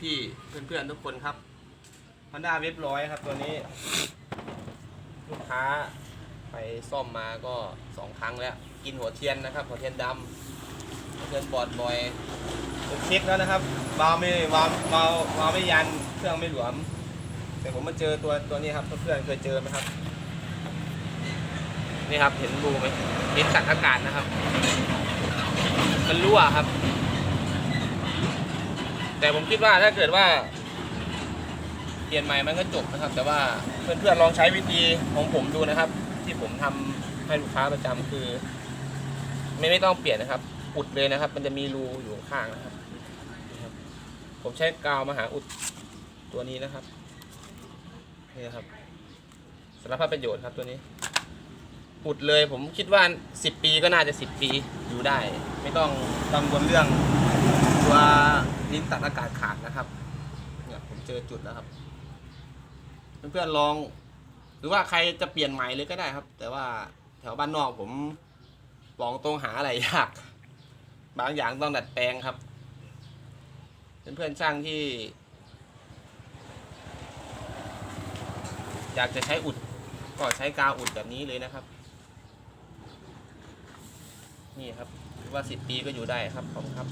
พี่ๆเพื่อนๆทุกคนครับ Honda เว็บร้อยครับตัวนี้ ลูกค้าไปซ่อมมาก็สองครั้งแล้ว กินหัวเทียนนะครับ หัวเทียนดำหัวเทียนบอดบอยผมเช็คแล้วนะครับวาล์วไม่วาล์ววาล์ววาล์วไม่ยันเครื่องไม่หลวม แต่ผมมาเจอตัวตัวนี้ครับเพื่อนๆเคยเจอไหมครับนี่ครับเห็นรูไหมเห็นกัดอากาศนะครับ มันรั่วครับ แต่ผมคิดว่าถ้าเกิดว่า เปลี่ยนใหม่มันก็จบนะครับ แต่ว่าเพื่อนๆลองใช้วิธีของผมดูนะครับ ที่ผมทำให้ลูกค้าประจำคือ ไม่ไม่ต้องเปลี่ยนนะครับ อุดเลยนะครับ มันจะมีรูอยู่ข้างนะครับ ผมใช้กาวมหาอุดตัวนี้นะครับนี่นะครับสารพัดประโยชน์ครับตัวนี้อุดเลยผมคิดว่า 10 ปีก็น่าจะ 10 ปีอยู่ได้ ไม่ต้องกังวลเรื่อง ตัวลิ้นตัดอากาศขาดนะครับเนี่ยผมเจอจุดแล้วครับ เพื่อนๆลอง หรือว่าใครจะเปลี่ยนใหม่เลยก็ได้ครับ แต่ว่าแถวบ้านนอกผมบอกตรงหาอะไรยาก บางอย่างต้องดัดแปลงครับ เพื่อนๆช่างที่ อยากจะใช้อุดก็ใช้กาวอุดแบบนี้เลยนะครับ นี่ครับว่าสิบปีก็อยู่ได้ครับขอบคุณครับ